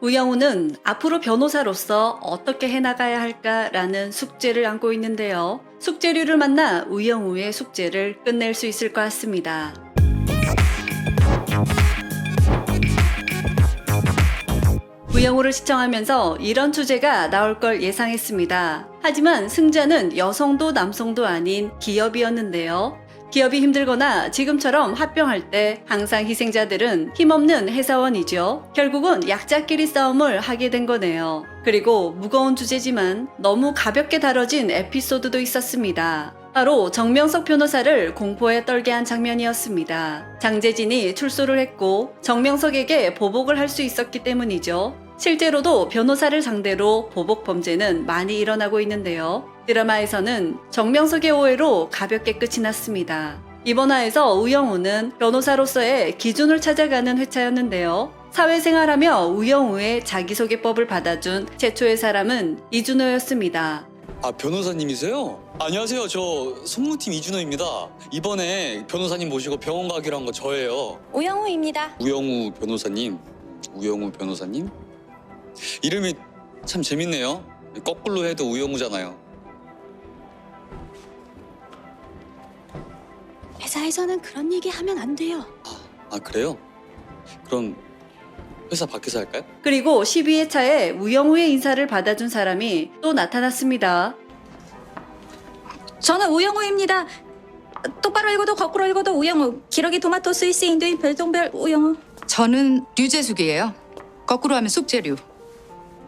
우영우는 앞으로 변호사로서 어떻게 해나가야 할까라는 숙제를 안고 있는데요. 숙제류를 만나 우영우의 숙제를 끝낼 수 있을 것 같습니다. 우영우를 시청하면서 이런 주제가 나올 걸 예상했습니다. 하지만 승자는 여성도 남성도 아닌 기업이었는데요. 기업이 힘들거나 지금처럼 합병할 때 항상 희생자들은 힘없는 회사원이죠. 결국은 약자끼리 싸움을 하게 된 거네요. 그리고 무거운 주제지만 너무 가볍게 다뤄진 에피소드도 있었습니다. 바로 정명석 변호사를 공포에 떨게 한 장면이었습니다. 장재진이 출소를 했고 정명석에게 보복을 할 수 있었기 때문이죠. 실제로도 변호사를 상대로 보복 범죄는 많이 일어나고 있는데요. 드라마에서는 정명석의 오해로 가볍게 끝이 났습니다. 이번 화에서 우영우는 변호사로서의 기준을 찾아가는 회차였는데요. 사회생활하며 우영우의 자기소개법을 받아준 최초의 사람은 이준호였습니다. 아 변호사님이세요? 안녕하세요. 저 송무팀 이준호입니다. 이번에 변호사님 모시고 병원 가기로 한 거 저예요. 오영우입니다. 우영우 변호사님. 우영우 변호사님? 이름이 참 재밌네요. 거꾸로 해도 우영우잖아요. 회사에서는 그런 얘기 하면 안 돼요. 아 그래요? 그럼 회사 밖에서 할까요? 그리고 12회차에 우영우의 인사를 받아준 사람이 또 나타났습니다. 저는 오영우입니다. 똑바로 읽어도 거꾸로 읽어도 오영우. 기러기 토마토 스위스 인도인 별똥별 오영우. 저는 류재숙이에요. 거꾸로 하면 숙제류.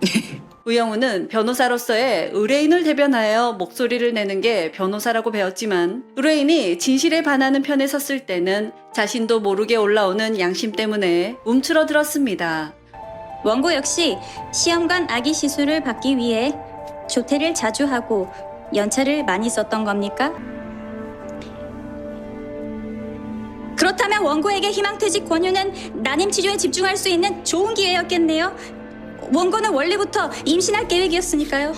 우영우는 변호사로서의 의뢰인을 대변하여 목소리를 내는 게 변호사라고 배웠지만 의뢰인이 진실에 반하는 편에 섰을 때는 자신도 모르게 올라오는 양심 때문에 움츠러들었습니다. 원고 역시 시험관 아기 시술을 받기 위해 조퇴를 자주 하고 연차를 많이 썼던 겁니까? 그렇다면 원고에게 희망퇴직 권유는 난임 치료에 집중할 수 있는 좋은 기회였겠네요. 원고는 원래부터 임신할 계획이었으니까요.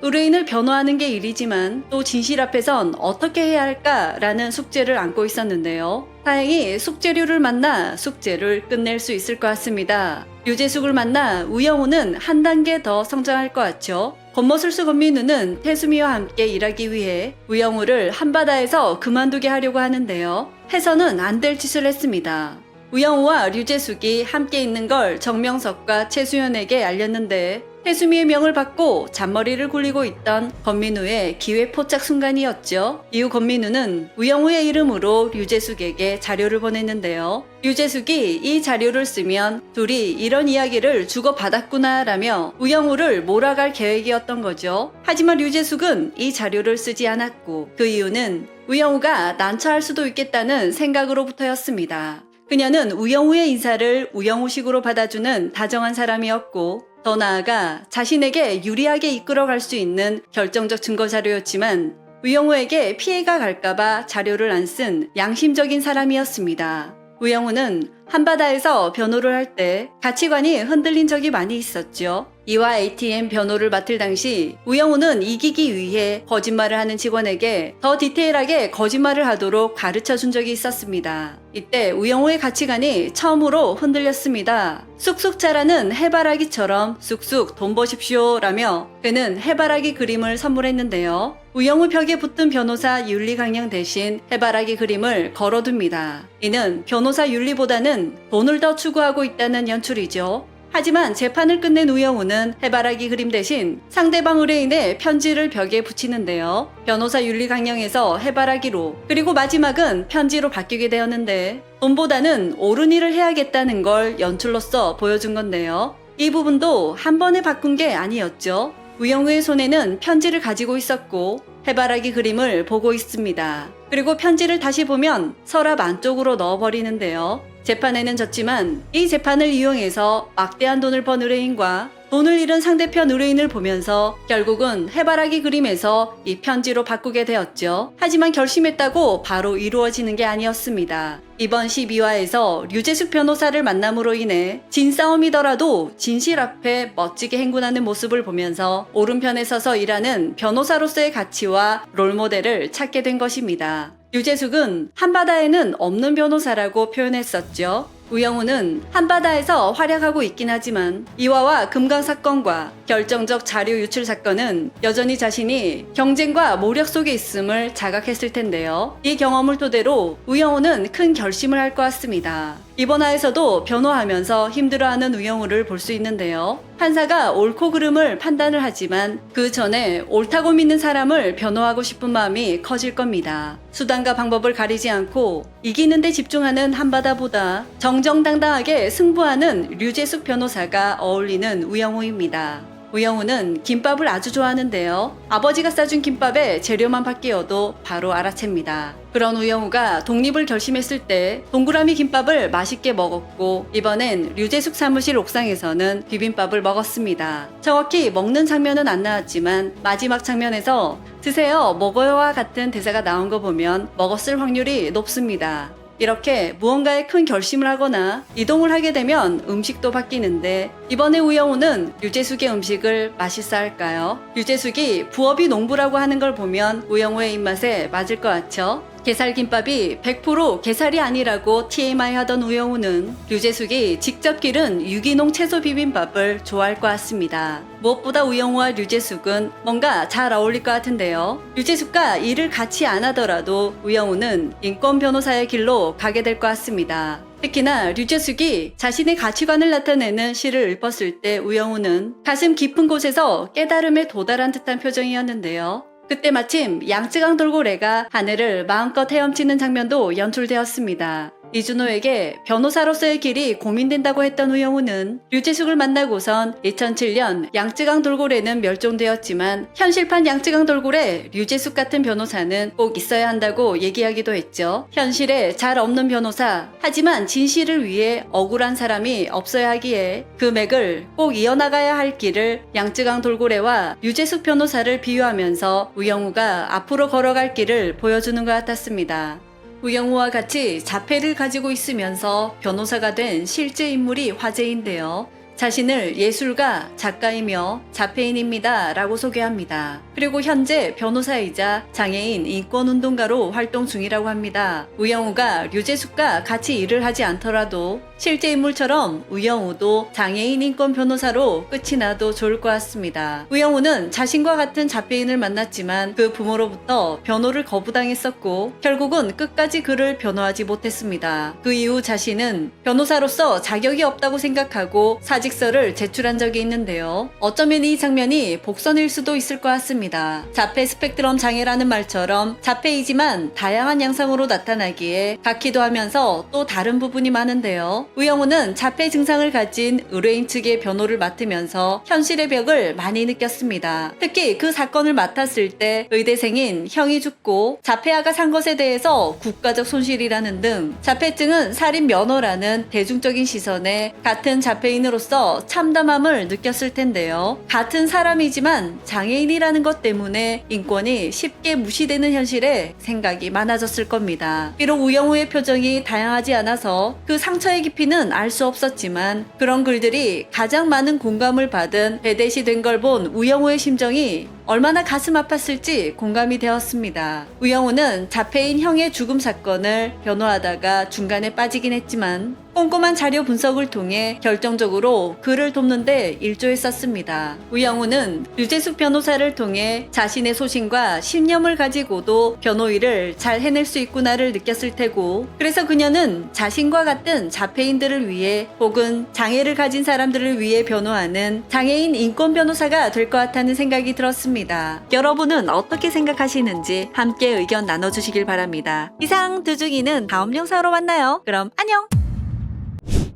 의뢰인을 변호하는 게 일이지만 또 진실 앞에선 어떻게 해야 할까라는 숙제를 안고 있었는데요. 다행히 숙제류를 만나 숙제를 끝낼 수 있을 것 같습니다. 유재숙을 만나 우영우는 한 단계 더 성장할 것 같죠. 권모술수 권민우는 태수미와 함께 일하기 위해 우영우를 한바다에서 그만두게 하려고 하는데요. 해서는 안 될 짓을 했습니다. 우영우와 류재숙이 함께 있는 걸 정명석과 최수연에게 알렸는데 태수미의 명을 받고 잔머리를 굴리고 있던 권민우의 기회 포착 순간이었죠. 이후 권민우는 우영우의 이름으로 류재숙에게 자료를 보냈는데요. 류재숙이 이 자료를 쓰면 둘이 이런 이야기를 주고받았구나라며 우영우를 몰아갈 계획이었던 거죠. 하지만 류재숙은 이 자료를 쓰지 않았고 그 이유는 우영우가 난처할 수도 있겠다는 생각으로부터였습니다. 그녀는 우영우의 인사를 우영우식으로 받아주는 다정한 사람이었고 더 나아가 자신에게 유리하게 이끌어갈 수 있는 결정적 증거 자료였지만 우영우에게 피해가 갈까봐 자료를 안 쓴 양심적인 사람이었습니다. 우영우는 한바다에서 변호를 할 때 가치관이 흔들린 적이 많이 있었죠. 이와 ATM 변호를 맡을 당시 우영우는 이기기 위해 거짓말을 하는 직원에게 더 디테일하게 거짓말을 하도록 가르쳐 준 적이 있었습니다. 이때 우영우의 가치관이 처음으로 흔들렸습니다. 쑥쑥 자라는 해바라기처럼 쑥쑥 돈 버십시오 라며 그는 해바라기 그림을 선물했는데요. 우영우 벽에 붙은 변호사 윤리 강령 대신 해바라기 그림을 걸어둡니다. 이는 변호사 윤리보다는 돈을 더 추구하고 있다는 연출이죠. 하지만 재판을 끝낸 우영우는 해바라기 그림 대신 상대방 의뢰인의 편지를 벽에 붙이는데요. 변호사 윤리 강령에서 해바라기로 그리고 마지막은 편지로 바뀌게 되었는데 돈보다는 옳은 일을 해야겠다는 걸 연출로서 보여준 건데요. 이 부분도 한 번에 바꾼 게 아니었죠. 우영우의 손에는 편지를 가지고 있었고 해바라기 그림을 보고 있습니다. 그리고 편지를 다시 보면 서랍 안쪽으로 넣어버리는데요. 재판에는 졌지만 이 재판을 이용해서 막대한 돈을 번 의뢰인과 돈을 잃은 상대편 의뢰인을 보면서 결국은 해바라기 그림에서 이 편지로 바꾸게 되었죠. 하지만 결심했다고 바로 이루어지는 게 아니었습니다. 이번 12화에서 류재숙 변호사를 만남으로 인해 진싸움이더라도 진실 앞에 멋지게 행군하는 모습을 보면서 오른편에 서서 일하는 변호사로서의 가치와 롤모델을 찾게 된 것입니다. 유재숙은 한바다에는 없는 변호사라고 표현했었죠. 우영우는 한바다에서 활약하고 있긴 하지만 이화와 금강 사건과 결정적 자료 유출 사건은 여전히 자신이 경쟁과 모략 속에 있음을 자각했을 텐데요. 이 경험을 토대로 우영우는 큰 결심을 할 것 같습니다. 이번 화에서도 변호하면서 힘들어하는 우영우를 볼 수 있는데요. 판사가 옳고 그름을 판단을 하지만 그 전에 옳다고 믿는 사람을 변호하고 싶은 마음이 커질 겁니다. 수단과 방법을 가리지 않고 이기는 데 집중하는 한바다보다 정정당당하게 승부하는 류재숙 변호사가 어울리는 우영우입니다. 우영우는 김밥을 아주 좋아하는데요. 아버지가 싸준 김밥에 재료만 바뀌어도 바로 알아챕니다. 그런 우영우가 독립을 결심했을 때 동그라미 김밥을 맛있게 먹었고 이번엔 류재숙 사무실 옥상에서는 비빔밥을 먹었습니다. 정확히 먹는 장면은 안 나왔지만 마지막 장면에서 드세요, 먹어요와 같은 대사가 나온 거 보면 먹었을 확률이 높습니다. 이렇게 무언가에 큰 결심을 하거나 이동을 하게 되면 음식도 바뀌는데 이번에 우영우는 유재숙의 음식을 맛있어 할까요? 유재숙이 부업이 농부라고 하는 걸 보면 우영우의 입맛에 맞을 것 같죠? 게살김밥이 100% 게살이 아니라고 TMI 하던 우영우는 류재숙이 직접 기른 유기농 채소 비빔밥을 좋아할 것 같습니다. 무엇보다 우영우와 류재숙은 뭔가 잘 어울릴 것 같은데요. 류재숙과 일을 같이 안 하더라도 우영우는 인권 변호사의 길로 가게 될 것 같습니다. 특히나 류재숙이 자신의 가치관을 나타내는 시를 읊었을 때 우영우는 가슴 깊은 곳에서 깨달음에 도달한 듯한 표정이었는데요. 그때 마침 양쯔강 돌고래가 하늘을 마음껏 헤엄치는 장면도 연출되었습니다. 이준호에게 변호사로서의 길이 고민된다고 했던 우영우는 류재숙을 만나고선 2007년 양쯔강 돌고래는 멸종되었지만 현실판 양쯔강 돌고래 류재숙 같은 변호사는 꼭 있어야 한다고 얘기하기도 했죠. 현실에 잘 없는 변호사 하지만 진실을 위해 억울한 사람이 없어야 하기에 그 맥을 꼭 이어나가야 할 길을 양쯔강 돌고래와 류재숙 변호사를 비유하면서 우영우가 앞으로 걸어갈 길을 보여주는 것 같았습니다. 우영우와 같이 자폐를 가지고 있으면서 변호사가 된 실제 인물이 화제인데요. 자신을 예술가, 작가이며 자폐인입니다. 라고 소개합니다. 그리고 현재 변호사이자 장애인 인권운동가로 활동 중이라고 합니다. 우영우가 류재숙과 같이 일을 하지 않더라도 실제 인물처럼 우영우도 장애인 인권 변호사로 끝이 나도 좋을 것 같습니다. 우영우는 자신과 같은 자폐인을 만났지만 그 부모로부터 변호를 거부당했었고 결국은 끝까지 그를 변호하지 못했습니다. 그 이후 자신은 변호사로서 자격이 없다고 생각하고 사직서를 제출한 적이 있는데요. 어쩌면 이 장면이 복선일 수도 있을 것 같습니다. 자폐 스펙트럼 장애라는 말처럼 자폐이지만 다양한 양상으로 나타나기에 같기도 하면서 또 다른 부분이 많은데요. 우영우는 자폐 증상을 가진 의뢰인 측의 변호를 맡으면서 현실의 벽을 많이 느꼈습니다. 특히 그 사건을 맡았을 때 의대생인 형이 죽고 자폐아가 산 것에 대해서 국가적 손실이라는 등 자폐증은 살인 면허라는 대중적인 시선에 같은 자폐인으로서 참담함을 느꼈을 텐데요. 같은 사람이지만 장애인이라는 것 때문에 인권이 쉽게 무시되는 현실에 생각이 많아졌을 겁니다. 비록 우영우의 표정이 다양하지 않아서 그 상처의 깊이는 알 수 없었지만 그런 글들이 가장 많은 공감을 받은 배대시 된걸 본 우영우의 심정이 얼마나 가슴 아팠을지 공감이 되었습니다. 우영우는 자폐인 형의 죽음 사건을 변호하다가 중간에 빠지긴 했지만 꼼꼼한 자료 분석을 통해 결정적으로 그를 돕는데 일조했었습니다. 우영우는 유재숙 변호사를 통해 자신의 소신과 신념을 가지고도 변호 일을 잘 해낼 수 있구나를 느꼈을 테고 그래서 그녀는 자신과 같은 자폐인들을 위해 혹은 장애를 가진 사람들을 위해 변호하는 장애인 인권 변호사가 될 것 같다는 생각이 들었습니다. 여러분은 어떻게 생각하시는지 함께 의견 나눠주시길 바랍니다. 이상 두중이는 다음 영상으로 만나요. 그럼 안녕!